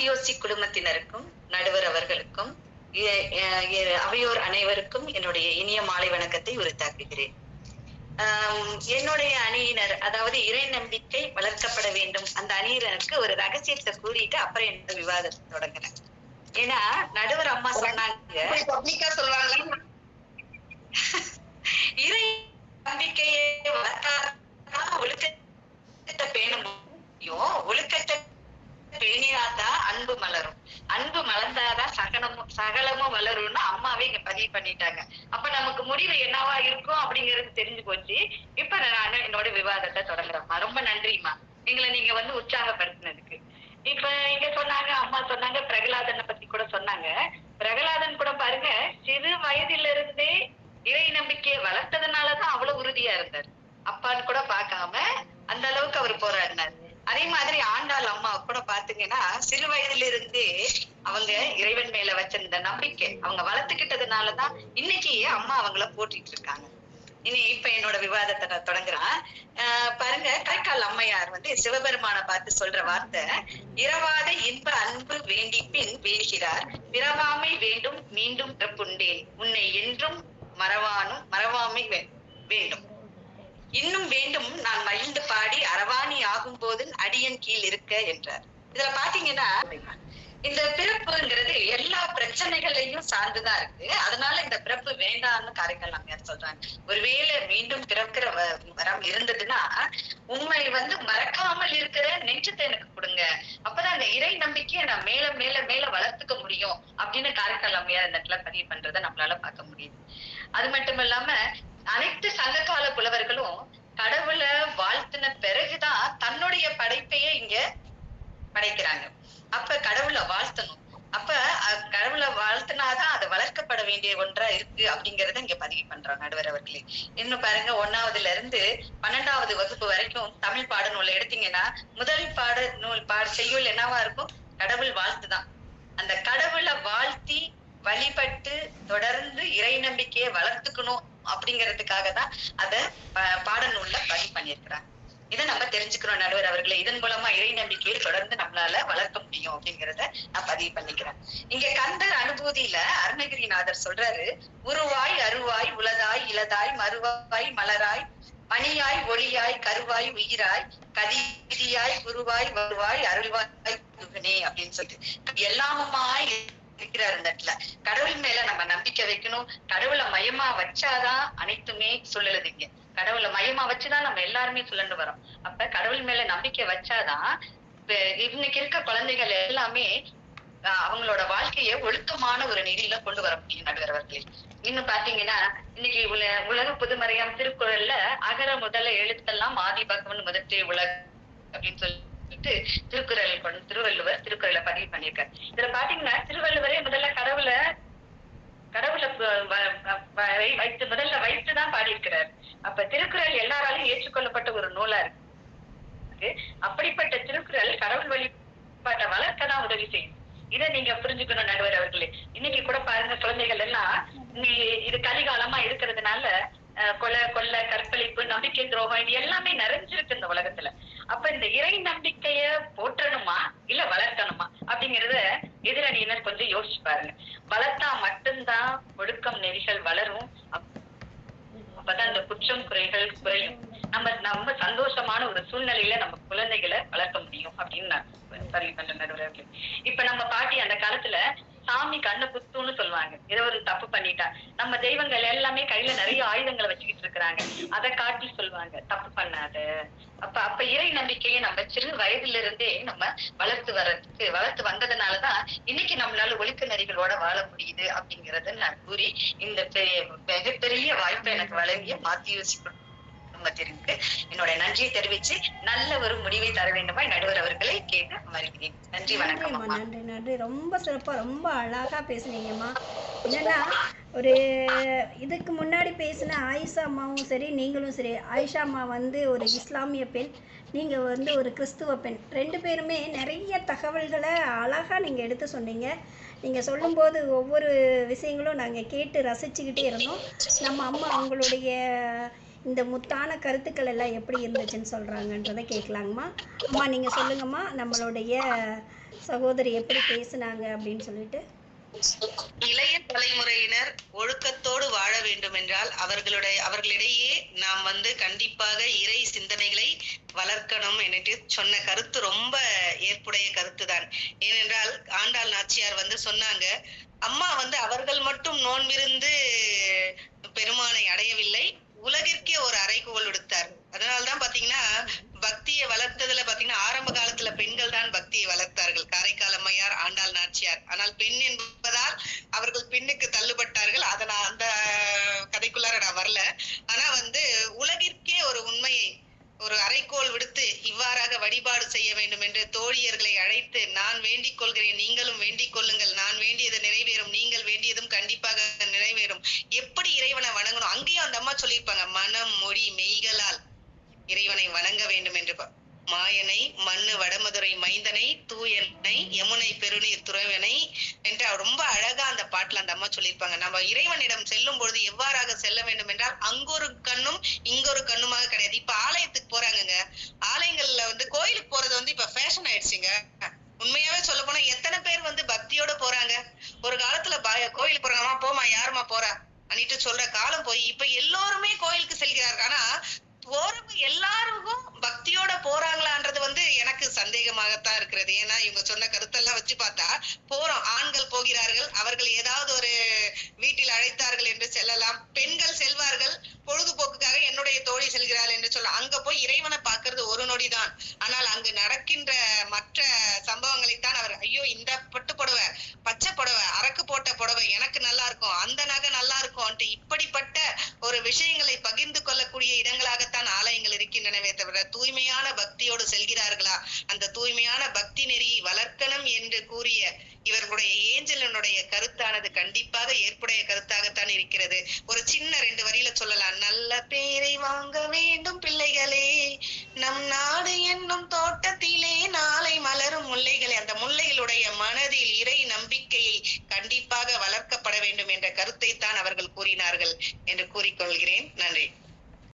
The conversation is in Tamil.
மாத்தியோசி குடும்பத்தினருக்கும் நடுவர் அவர்களுக்கும் அவையோர் அனைவருக்கும் என்னுடைய இனிய மாலை வணக்கத்தை உரித்தாக்குகிறேன். என்னுடைய அணியினர் அதாவது இறை நம்பிக்கை வளர்க்கப்பட வேண்டும். அந்த அணியினருக்கு ஒரு ரகசியத்தை கூறிட்டு அப்புறம் என்னோட விவாதத்தை தொடங்குறேன். ஏன்னா நடுவர் அம்மா சொன்னாங்க. சொல்றாங்களா? இறை நம்பிக்கையை வளர்த்தாதான் ஒழுக்கத்தை பேண முடியும் ஒழுக்கத்தை பேணினாதான் அன்பு மலரும் வளர்ந்தாதான் சகலமும் சகனமும் சகலமும் வளரும்னு அம்மாவே இங்க பதிவு பண்ணிட்டாங்க. அப்ப நமக்கு முடிவு என்னவா இருக்கும் அப்படிங்கிறது தெரிஞ்சு போச்சு. இப்ப நான் என்னோட விவாதத்தை தொடங்குறேம்மா ரொம்ப நன்றிம்மா. எங்களை நீங்க வந்து உற்சாகப்படுத்தினதுக்கு. இப்ப இங்க சொன்னாங்க அம்மா சொன்னாங்க பிரகலாதனை பத்தி கூட சொன்னாங்க. பிரகலாதன் கூட பாருங்க சிறு வயதில இருந்தே இறை நம்பிக்கையை வளர்த்ததுனாலதான் அவ்வளவு உறுதியா இருந்தார். அப்பான்னு கூட பாக்காம அந்த அளவுக்கு அவர் போராடினார். அதே மாதிரி ஆண்டாள் அம்மா கூட பாத்தீங்கன்னா சிறு வயதுல இருந்தே அவங்க இறைவன் மேல வச்சிருந்த நம்பிக்கை அவங்க வளர்த்துக்கிட்டதுனாலதான் இன்னைக்கு அம்மா அவங்கள போட்டிட்டு இருக்காங்க. இனி இப்ப என்னோட விவாதத்தை நான் தொடங்குறேன். ஆஹ் பாருங்க கரைக்கால் அம்மையார் வந்து சிவபெருமானை பார்த்து சொல்ற வார்த்தை இரவாத இன்ப அன்பு வேண்டி பின் வேகிறார் பிறவாமை வேண்டும் மீண்டும் பிறப்புண்டேன். உன்னை என்றும் மறவானும் மறவாமை வே- வேண்டும். இன்னும் வேண்டும் நான் மகிழ்ந்து பாடி அரவாணி ஆகும் போது அடியன் கீழ் இருக்க என்றார். இதுல பாத்தீங்கன்னா இந்த பிறப்புங்கிறது எல்லா பிரச்சனைகளையும் சார்ந்துதான் இருக்கு. அதனால இந்த பிறப்பு வேண்டாம்னு காரைக்கால் அம்மையார் சொல்றாங்க. ஒருவேளை மீண்டும் பிறக்கிற வ- வரம் இருந்ததுன்னா உண்மை வந்து மறக்காமல் இருக்கிற நெஞ்சத்தை எனக்கு கொடுங்க. அப்பதான் அந்த இறை நம்பிக்கையை நான் மேல மேல மேல வளர்த்துக்க முடியும் அப்படின்னு காரைக்கால் அம்மையார் இந்த இடத்துல பதிவு பண்றதை நம்மளால பார்க்க முடியுது. அது மட்டும் இல்லாம அனைத்து சங்ககால புலவர்களும் கடவுளை வாழ்த்தின பிறகுதான் தன்னுடைய படைப்பையே இங்க படைக்கிறாங்க. அப்ப கடவுளை வாழ்த்தணும். அப்ப கடவுளை வாழ்த்தினாதான் அது வளர்க்கப்பட வேண்டிய ஒன்றா இருக்கு அப்படிங்கறத இங்க பதிவு பண்றாங்க நடுவர் அவர்களே. இன்னும் பாருங்க ஒன்னாவதுல இருந்து பன்னெண்டாவது வகுப்பு வரைக்கும் தமிழ் பாட நூலை எடுத்தீங்கன்னா முதல் பாட நூல் பாட செய்யுள் என்னவா இருக்கும்? கடவுள் வாழ்த்துதான். அந்த கடவுளை வாழ்த்தி வழிபட்டு தொடர்ந்து இறை நம்பிக்கையை வளர்த்துக்கணும். அப்படிங்கிறதுக்காக தான் அத ப- பாடநூல்ல பதிவு பண்ணியிருக்கிறாங்க. இதை நம்ம தெரிஞ்சுக்கிறோம் நடுவர் அவர்களை. இதன் மூலமா இறை நம்பிக்கையை தொடர்ந்து நம்மளால வளர்க்க முடியும் அப்படிங்கறத நான் பதிவு பண்ணிக்கிறேன். இங்க கந்தர் அனுபூதியில அருணகிரிநாதர் சொல்றாரு உருவாய் அருவாய் உலதாய் இளதாய் மறுவாய் மலராய் மணியாய் ஒளியாய் கருவாய் உயிராய் கதியாய் குருவாய் வருவாய் அருள்வாய் அப்படின்னு சொல்லிட்டு. எல்லாமுமாய் இருக்கிறார் இந்த இடத்துல. கடவுள் மேல நம்ம நம்பிக்கை வைக்கணும். கடவுளை மயமா வச்சாதான் அனைத்துமே சொல்லுதுங்க கடவுளை மயமா வச்சுதான் நம்ம எல்லாருமே சொல்லண்டு வரோம். அப்ப கடவுள் மேல நம்பிக்கை வச்சாதான் இன்னைக்கு இருக்க குழந்தைகள் எல்லாமே அவங்களோட வாழ்க்கைய ஒழுக்கமான ஒரு நெறியில கொண்டு வர முடியும் நடுவர்களே இன்னும் பாத்தீங்கன்னா இன்னைக்கு உல உலக புதுமறையாம் திருக்குறள்ல அகர முதல எழுத்தெல்லாம் ஆதி பகவன் முதற்றே உலக அப்படின்னு சொல்லிட்டு திருக்குறள் கொண்டு திருவள்ளுவர் திருக்குறளை பதிவு பண்ணியிருக்காரு. இதுல பாத்தீங்கன்னா அப்ப திருக்குறள் எல்லாராலும் ஏற்றுக்கொள்ளப்பட்ட ஒரு நூலா இருக்கு. அப்படிப்பட்ட திருக்குறள் கடவுள் வழிபாட்டை வளர்க்கதான் உதவி செய்யும். இதை நீங்க புரிஞ்சுக்கணும் நடுவர் அவர்களே. இன்னைக்கு கூட பாருங்க குழந்தைகள் எல்லாம் நீ இது கலிகாலமா இருக்கிறதுனால அஹ், கொலை கொள்ளை கற்பழிப்பு நம்பிக்கை துரோகம் இது எல்லாமே நிறைஞ்சிருக்கு இந்த உலகத்துல அப்ப இந்த இறை நம்பிக்கைய போற்றணுமா இல்ல வளர்க்கணுமா அப்படிங்கறத எதிரணியினர் கொஞ்சம் யோசிச்சு பாருங்க வளர்த்தா மட்டும்தான் ஒழுக்கம் நெறிகள் வளரும் அப்- அப்பதான் இந்த குற்றம் குறைகள் குறையும் நம்ம நம்ம சந்தோஷமான ஒரு சூழ்நிலையில நம்ம குழந்தைகளை வளர்க்க முடியும் அப்படின்னு நான் பதிவு பண்றேன் நடுவர்களே இப்ப நம்ம பாட்டி அந்த காலத்துல சாமி கண்ணு குத்துன்னு சொல்லுவாங்க. ஏதோ ஒரு தப்பு பண்ணிட்டா. நம்ம தெய்வங்கள் எல்லாமே கையில நிறைய ஆயுதங்களை வச்சுக்கிட்டு இருக்கிறாங்க. அதை காட்டி சொல்லுவாங்க தப்பு பண்ணாத. அப்ப அப்ப இறை நம்பிக்கையை நம்ம சிறு வயதுல இருந்தே நம்ம வளர்த்து வர்றதுக்கு வளர்த்து வந்ததுனாலதான் இன்னைக்கு நம்மளால ஒழுக்க நெறிகளோட வாழ முடியுது அப்படிங்கறத நான் கூறி இந்த பெரிய மிகப்பெரிய வாய்ப்பை எனக்கு வழங்கிய மாத்தியூசி குடும்பத்திற்கு என்னோட நன்றியை தெரிவிச்சு நல்ல ஒரு முடிவை தர வேண்டுமாய் நடுவர் அவர்களை கேட்டு அமர்கிறேன் நன்றி வணக்கம் நன்றி நன்றி. ரொம்ப சிறப்பா ரொம்ப அழகா பேசுனீங்கம்மா. என்னன்னா ஒரு இதுக்கு முன்னாடி பேசின ஆயிஷா அம்மாவும் சரி நீங்களும் சரி ஆயிஷா அம்மா வந்து ஒரு இஸ்லாமிய பெண் நீங்கள் வந்து ஒரு கிறிஸ்துவ பெண். ரெண்டு பேருமே நிறைய தகவல்களை அழகாக நீங்கள் எடுத்து சொன்னீங்க. நீங்கள் சொல்லும்போது ஒவ்வொரு விஷயங்களும் நாங்கள் கேட்டு ரசிச்சுக்கிட்டே இருந்தோம். நம்ம அம்மா அவங்களுடைய இந்த முத்தான கருத்துக்கள் எல்லாம் எப்படி இருந்துச்சுன்னு சொல்கிறாங்கன்றதை கேட்கலாங்கம்மா. அம்மா நீங்கள் சொல்லுங்கம்மா நம்மளுடைய சகோதரி எப்படி பேசுனாங்க அப்படின்னு சொல்லிட்டு. இளைய தலைமுறையினர் ஒழுக்கத்தோடு வாழ வேண்டும் என்றால் அவர்களுடைய அவர்களிடையே நாம் வந்து கண்டிப்பாக இறை சிந்தனைகளை வளர்க்கணும் என்று சொன்ன கருத்து ரொம்ப ஏற்புடைய கருத்து தான் ஏனென்றால் ஆண்டாள் நாச்சியார் வந்து சொன்னாங்க அம்மா வந்து அவர்கள் மட்டும் நோன்பிருந்து பெருமானை அடையவில்லை உலகிற்கே ஒரு அறைகோல் விடுத்தார் அதனால்தான் பாத்தீங்கன்னா பக்தியை வளர்த்ததுல பாத்தீங்கன்னா ஆரம்ப காலத்துல பெண்கள் தான் பக்தியை வளர்த்தார்கள். காரைக்கால் அம்மையார் ஆண்டாள் நாச்சியார். ஆனால் பெண் என்பதால் அவர்கள் பெண்ணுக்கு தள்ளுபட்டார்கள். அதை நான் அந்த கதைக்குள்ளார நான் வரல. ஆனா வந்து உலகிற்கே ஒரு உண்மையை ஒரு அறைக்கோல் விடுத்து இவ்வாறாக வழிபாடு செய்ய வேண்டும் என்று தோழியர்களை அழைத்து நான் வேண்டிக் கொள்கிறேன் நீங்களும் வேண்டிக் கொள்ளுங்கள் நான் வேண்டியது நிறைவேறும் நீங்கள் வேண்டியதும் கண்டிப்பாக நிறைவேறும் எப்படி இறைவனை வணங்கணும் அங்கேயும் அந்த அம்மா சொல்லியிருப்பாங்க மனம் மொழி மெய்களால் இறைவனை வணங்க வேண்டும் என்று ப- மாயனை மண்ணு வடமதுரை மைந்தனை தூயனை பெருநீர் துறவனை என்று ரொம்ப அழகா அந்த பாட்டுல அந்த அம்மா சொல்லியிருப்பாங்க. நம்ம இறைவனிடம் செல்லும் பொழுது எவ்வாறாக செல்ல வேண்டும் என்றால் அங்கொரு கண்ணும் இங்கொரு கண்ணுமாக கிடையாது. இப்ப ஆலயத்துக்கு போறாங்கங்க. ஆலயங்கள்ல வந்து கோயிலுக்கு போறது வந்து இப்ப ஃபேஷன் ஆயிடுச்சுங்க. உண்மையாவே சொல்ல போனா எத்தனை பேர் வந்து பக்தியோட போறாங்க? ஒரு காலத்துல ப- கோயிலுக்கு போறாங்கம்மா போமா யாருமா போறா? அன்னிட்டு சொல்ற காலம் போய் இப்ப எல்லோருமே கோயிலுக்கு செல்கிறார்கள். ஆனா போறவங்க எல்லாருக்கும் பக்தியோட போறாங்களான்றது வந்து எனக்கு சந்தேகமாகத்தான் இருக்கிறது. ஏன்னா இவங்க சொன்ன கருத்தெல்லாம் வச்சு பார்த்தா போறோம் ஆண்கள் போகிறார்கள் அவர்கள் ஏதாவது ஒரு வீட்டில் அழைத்தார்கள் என்று செல்லலாம். பெண்கள் செல்வார்கள் பொழுதுபோக்குக்காக என்னுடைய தோழி செல்கிறாள் என்று சொல்ல அங்க போய் இறைவனை பார்க்கறது ஒரு நொடிதான். ஆனால் அங்கு நடக்கின்ற மற்ற சம்பவங்களைத்தான் அவர் ஐயோ இந்த பட்டு புடவை பச்சை புடவை அரக்கு போட்ட புடவை எனக்கு நல்லா இருக்கும் அந்த நகை நல்லா இருக்கும்ட்டு இப்படிப்பட்ட ஒரு விஷயங்களை பகிர்ந்து கொள்ளக்கூடிய இடங்களாகத்தான் தான் ஆலயங்கள் இருக்கின்றனவே தவிர தூய்மையான பக்தியோடு செல்கிறார்களா? அந்த தூய்மையான பக்தி நெறியை வளர்க்கணும் என்று கூறிய இவர்களுடைய ஏஞ்சலனுடைய கருத்தானது கண்டிப்பாக ஏற்புடைய கருத்தாகத்தான் இருக்கிறது. ஒரு சின்ன ரெண்டு வரியில சொல்லலாம். நல்ல பேரை வாங்க வேண்டும் பிள்ளைகளே நம் நாடு என்னும் தோட்டத்திலே நாளை மலரும் முல்லைகளே. அந்த முல்லைகளுடைய மனதில் இறை நம்பிக்கையை கண்டிப்பாக வளர்க்கப்பட வேண்டும் என்ற கருத்தை தான் அவர்கள் கூறினார்கள் என்று கூறிக்கொள்கிறேன். நன்றி.